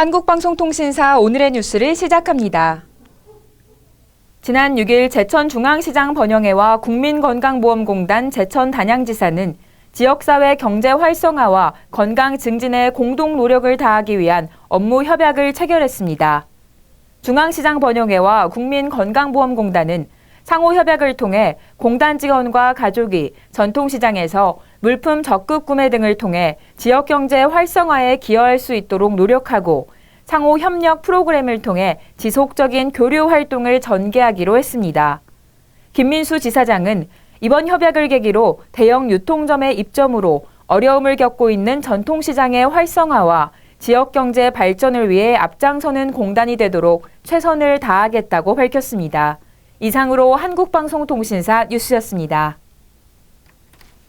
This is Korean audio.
한국방송통신사 오늘의 뉴스를 시작합니다. 지난 6일 제천중앙시장 번영회와 국민건강보험공단 제천 단양지사는 지역사회 경제 활성화와 건강 증진에 공동 노력을 다하기 위한 업무 협약을 체결했습니다. 중앙시장 번영회와 국민건강보험공단은 상호 협약을 통해 공단 직원과 가족이 전통시장에서 물품 적급 구매 등을 통해 지역 경제 활성화에 기여할 수 있도록 노력하고 상호 협력 프로그램을 통해 지속적인 교류 활동을 전개하기로 했습니다. 김민수 지사장은 이번 협약을 계기로 대형 유통점의 입점으로 어려움을 겪고 있는 전통시장의 활성화와 지역 경제 발전을 위해 앞장서는 공단이 되도록 최선을 다하겠다고 밝혔습니다. 이상으로 한국방송통신사 뉴스였습니다.